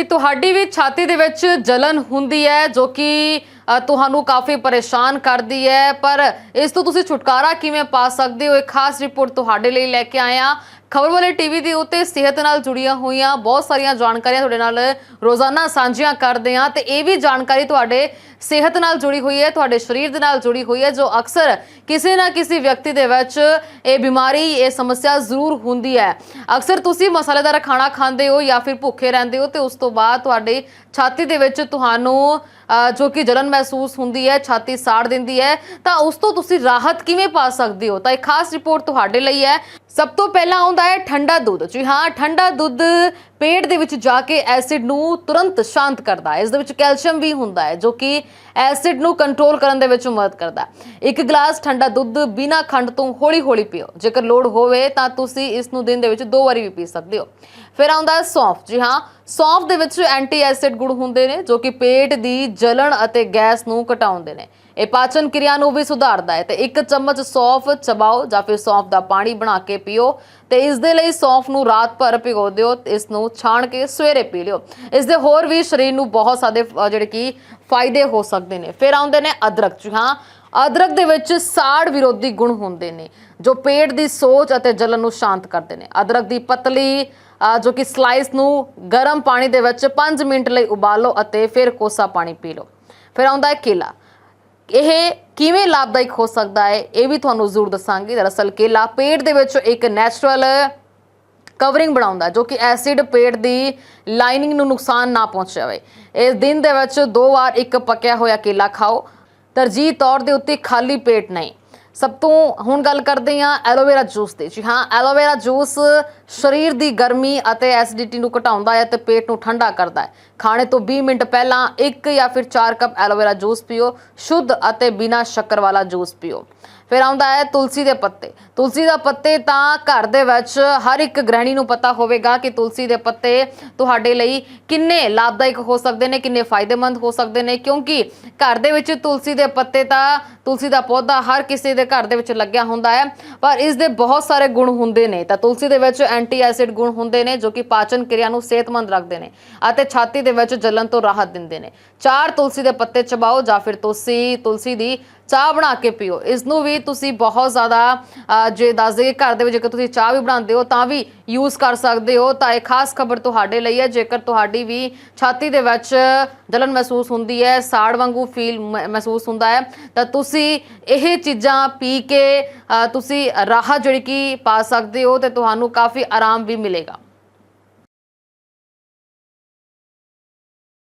ਕਿ ਤੁਹਾਡੀ ਵੀ ਛਾਤੀ ਦੇ ਵਿੱਚ ਜਲਨ ਹੁੰਦੀ ਹੈ, ਜੋ ਕਿ ਤੁਹਾਨੂੰ ਕਾਫੀ ਪਰੇਸ਼ਾਨ ਕਰਦੀ ਹੈ। ਪਰ ਇਸ ਤੋਂ ਤੁਸੀਂ ਛੁਟਕਾਰਾ ਕਿਵੇਂ ਪਾ ਸਕਦੇ ਹੋ? ਇੱਕ ਖਾਸ ਰਿਪੋਰਟ ਤੁਹਾਡੇ ਲਈ ਲੈ ਕੇ ਆਏ ਹਾਂ ਖਬਰ ਵਾਲੇ ਟੀਵੀ ਦੇ ਉੱਤੇ ਸਿਹਤ ਨਾਲ ਜੁੜੀਆਂ ਹੋਈਆਂ ਬਹੁਤ ਸਾਰੀਆਂ ਜਾਣਕਾਰੀਆਂ ਤੁਹਾਡੇ ਨਾਲ ਰੋਜ਼ਾਨਾ ਸਾਂਝੀਆਂ ਕਰਦੇ ਹਾਂ ਤੇ ਇਹ ਵੀ ਜਾਣਕਾਰੀ ਤੁਹਾਡੇ ਸਿਹਤ ਨਾਲ ਜੁੜੀ ਹੋਈ ਹੈ, ਤੁਹਾਡੇ ਸਰੀਰ ਦੇ ਨਾਲ ਜੁੜੀ ਹੋਈ ਹੈ, ਜੋ ਅਕਸਰ ਕਿਸੇ ਨਾ ਕਿਸੇ ਵਿਅਕਤੀ ਦੇ ਵਿੱਚ ਇਹ ਬਿਮਾਰੀ, ਇਹ ਸਮੱਸਿਆ ਜ਼ਰੂਰ ਹੁੰਦੀ ਹੈ। ਅਕਸਰ ਤੁਸੀਂ ਮਸਾਲੇਦਾਰ ਖਾਣਾ ਖਾਂਦੇ ਹੋ ਜਾਂ ਫਿਰ ਭੁੱਖੇ ਰਹਿੰਦੇ ਹੋ ਤੇ ਉਸ ਤੋਂ ਬਾਅਦ ਤੁਹਾਡੀ ਛਾਤੀ ਦੇ ਵਿੱਚ ਤੁਹਾਨੂੰ ਜੋ ਕਿ ਜਲਨ ਮਹਿਸੂਸ ਹੁੰਦੀ ਹੈ, ਛਾਤੀ ਸਾੜ ਦਿੰਦੀ ਹੈ, ਤਾਂ ਉਸ ਤੋਂ ਤੁਸੀਂ ਰਾਹਤ ਕਿਵੇਂ ਪਾ ਸਕਦੇ ਹੋ? ਤਾਂ ਇਹ ਖਾਸ ਰਿਪੋਰਟ ਤੁਹਾਡੇ ਲਈ ਹੈ। ਸਭ ਤੋਂ ਪਹਿਲਾਂ ਆਉਂਦਾ ਹੈ ਠੰਡਾ ਦੁੱਧ। ਜੀ ਹਾਂ, ਠੰਡਾ ਦੁੱਧ ਪੇਟ ਦੇ ਵਿੱਚ ਜਾ ਕੇ ਐਸਿਡ ਨੂੰ ਤੁਰੰਤ ਸ਼ਾਂਤ ਕਰਦਾ ਹੈ। ਇਸ ਦੇ ਵਿੱਚ ਕੈਲਸ਼ੀਅਮ ਵੀ ਹੁੰਦਾ ਹੈ, ਜੋ ਕਿ ਐਸਿਡ ਨੂੰ ਕੰਟਰੋਲ ਕਰਨ ਦੇ ਵਿੱਚ ਮਦਦ ਕਰਦਾ ਇੱਕ ਗਲਾਸ ਠੰਡਾ ਦੁੱਧ ਬਿਨਾਂ ਖੰਡ ਤੋਂ ਹੌਲੀ-ਹੌਲੀ ਪੀਓ। ਜੇਕਰ ਲੋੜ ਹੋਵੇ ਤਾਂ ਤੁਸੀਂ ਇਸ ਨੂੰ ਦਿਨ ਦੇ ਵਿੱਚ ਦੋ ਵਾਰੀ ਵੀ ਪੀ ਸਕਦੇ ਹੋ। ਫਿਰ ਆਉਂਦਾ ਹੈ ਸੌਂਫ। ਜੀ ਹਾਂ, ਸੌਂਫ ਦੇ ਵਿੱਚ ਐਂਟੀ ਐਸਿਡ ਗੁਣ ਹੁੰਦੇ ਨੇ, ਜੋ ਕਿ ਪੇਟ ਦੀ ਜਲਣ ਅਤੇ ਗੈਸ ਨੂੰ ਘਟਾਉਂਦੇ ਨੇ। ਇਹ ਪਾਚਨ ਕਿਰਿਆ ਨੂੰ ਵੀ ਸੁਧਾਰਦਾ ਹੈ ਤੇ ਇੱਕ ਚਮਚ ਸੌਂਫ ਚਬਾਓ ਜਾਂ ਫਿਰ ਸੌਂਫ ਦਾ ਪਾਣੀ ਬਣਾ ਕੇ ਪੀਓ ਤੇ ਇਸ ਦੇ ਲਈ ਸੌਂਫ ਨੂੰ ਰਾਤ ਭਰ ਭਿਗੋ ਦਿਓ ਤੇ ਇਸ ਨੂੰ ਛਾਣ ਕੇ ਸਵੇਰੇ ਪੀ ਲਿਓ। ਇਸ ਦੇ ਹੋਰ ਵੀ ਸਰੀਰ ਨੂੰ ਬਹੁਤ ਸਾਰੇ ਜਿਹੜੇ ਕਿ ਫਾਇਦੇ ਹੋ ਸਕਦੇ ਨੇ। ਫਿਰ ਆਉਂਦੇ ਨੇ ਅਦਰਕ। ਜੀ ਹਾਂ, ਅਦਰਕ ਦੇ ਵਿੱਚ ਸਾੜ ਵਿਰੋਧੀ ਗੁਣ ਹੁੰਦੇ ਨੇ, ਜੋ ਪੇਟ ਦੀ ਸੋਜ ਅਤੇ ਜਲਨ ਨੂੰ ਸ਼ਾਂਤ ਕਰਦੇ ਨੇ। ਅਦਰਕ ਦੀ ਪਤਲੀ ਜੋ ਕਿ ਸਲਾਈਸ ਨੂੰ ਗਰਮ ਪਾਣੀ ਦੇ ਵਿੱਚ 5 ਮਿੰਟ ਲਈ ਉਬਾਲੋ ਅਤੇ ਫਿਰ ਕੋਸਾ ਪਾਣੀ ਪੀ ਲਓ। ਫਿਰ ਆਉਂਦਾ ਹੈ ਕੇਲਾ। ਇਹ ਕਿਵੇਂ ਲਾਭਦਾਇਕ ਹੋ ਸਕਦਾ ਹੈ, ਇਹ ਵੀ ਤੁਹਾਨੂੰ ਜ਼ਰੂਰ ਦੱਸਾਂਗੇ। ਦਰਅਸਲ ਕੇਲਾ ਪੇਟ ਦੇ ਵਿੱਚ ਇੱਕ ਨੈਚੁਰਲ ਕਵਰਿੰਗ ਬਣਾਉਂਦਾ ਜੋ ਕਿ ਐਸਿਡ ਪੇਟ ਦੀ ਲਾਈਨਿੰਗ ਨੂੰ ਨੁਕਸਾਨ ਨਾ ਪਹੁੰਚਾਵੇ। ਇਸ ਦਿਨ ਦੇ ਵਿੱਚ ਦੋ ਵਾਰ ਇੱਕ ਪੱਕਿਆ ਹੋਇਆ ਕੇਲਾ ਖਾਓ। ਤਰਜੀਹ ਤੌਰ ਦੇ ਉੱਤੇ ਖਾਲੀ ਪੇਟ ਨਹੀਂ। ਸਭ ਤੋਂ ਹੁਣ ਗੱਲ ਕਰਦੇ ਹਾਂ ਐਲੋਵੇਰਾ ਜੂਸ ਦੀ। ਜੀ ਹਾਂ, ਐਲੋਵੇਰਾ ਜੂਸ ਸਰੀਰ ਦੀ ਗਰਮੀ ਅਤੇ ਐਸਿਡਿਟੀ ਨੂੰ ਘਟਾਉਂਦਾ ਹੈ ਤੇ ਪੇਟ ਨੂੰ ਠੰਡਾ ਕਰਦਾ ਹੈ। ਖਾਣੇ ਤੋਂ 20 ਮਿੰਟ ਪਹਿਲਾਂ ਇੱਕ ਜਾਂ ਫਿਰ 4 ਕੱਪ ਐਲੋਵੇਰਾ ਜੂਸ ਪੀਓ, ਸ਼ੁੱਧ ਅਤੇ ਬਿਨਾਂ ਸ਼ੱਕਰ ਵਾਲਾ ਜੂਸ ਪੀਓ। ਫਿਰ ਆਉਂਦਾ ਹੈ ਤੁਲਸੀ ਦੇ ਪੱਤੇ। ਤੁਲਸੀ ਦਾ ਪੱਤੇ ਤਾਂ ਘਰ ਦੇ ਵਿੱਚ ਹਰ ਇੱਕ ਗ੍ਰਹਿਣੀ ਨੂੰ ਪਤਾ ਹੋਵੇਗਾ ਕਿ ਤੁਲਸੀ ਦੇ ਪੱਤੇ ਤੁਹਾਡੇ ਲਈ ਕਿੰਨੇ ਲਾਭਦਾਇਕ ਹੋ ਸਕਦੇ ਨੇ, ਕਿੰਨੇ ਫਾਇਦੇਮੰਦ ਹੋ ਸਕਦੇ ਨੇ, ਕਿਉਂਕਿ ਘਰ ਦੇ ਵਿੱਚ ਤੁਲਸੀ ਦੇ ਪੱਤੇ ਤਾਂ, ਤੁਲਸੀ ਦਾ ਪੌਦਾ ਹਰ ਕਿਸੇ ਦੇ ਘਰ ਦੇ ਵਿੱਚ ਲੱਗਿਆ ਹੁੰਦਾ ਹੈ। ਪਰ ਇਸ ਦੇ ਬਹੁਤ ਸਾਰੇ ਗੁਣ ਹੁੰਦੇ ਨੇ। ਤਾਂ ਤੁਲਸੀ ਦੇ ਵਿੱਚ ਐਂਟੀ ਐਸਿਡ ਗੁਣ ਹੁੰਦੇ ਨੇ, ਜੋ ਕਿ ਪਾਚਨ ਕਿਰਿਆ ਨੂੰ ਸਿਹਤਮੰਦ ਰੱਖਦੇ ਨੇ ਅਤੇ ਛਾਤੀ ਦੇ ਵਿੱਚ ਜਲਨ ਤੋਂ ਰਾਹਤ ਦਿੰਦੇ ਨੇ। ਚਾਰ ਤੁਲਸੀ ਦੇ ਪੱਤੇ ਚਬਾਓ ਜਾਂ ਫਿਰ ਤੁਸੀਂ ਤੁਲਸੀ ਦੀ ਚਾਹ ਬਣਾ ਕੇ ਪੀਓ। ਇਸ ਨੂੰ ਵੀ ਤੁਸੀਂ ਬਹੁਤ ਜ਼ਿਆਦਾ ਜੇ ਦੱਸ ਦਈਏ ਘਰ ਦੇ ਵਿੱਚ ਜੇਕਰ ਤੁਸੀਂ ਚਾਹ ਵੀ ਬਣਾਉਂਦੇ ਹੋ ਤਾਂ ਵੀ ਯੂਜ਼ ਕਰ ਸਕਦੇ ਹੋ। ਤਾਂ ਇਹ ਖਾਸ ਖਬਰ ਤੁਹਾਡੇ ਲਈ ਹੈ। ਜੇਕਰ ਤੁਹਾਡੀ ਵੀ ਛਾਤੀ ਦੇ ਵਿੱਚ ਜਲਨ ਮਹਿਸੂਸ ਹੁੰਦੀ ਹੈ, ਸਾੜ ਵਾਂਗੂ ਫੀਲ ਮਹਿਸੂਸ ਹੁੰਦਾ ਹੈ, ਤਾਂ ਤੁਸੀਂ ਇਹ ਚੀਜ਼ਾਂ ਪੀ ਕੇ ਤੁਸੀਂ ਰਾਹਤ ਜਿਹੜੀ ਕਿ ਪਾ ਸਕਦੇ ਹੋ ਤੇ ਤੁਹਾਨੂੰ ਕਾਫੀ ਆਰਾਮ ਵੀ ਮਿਲੇਗਾ।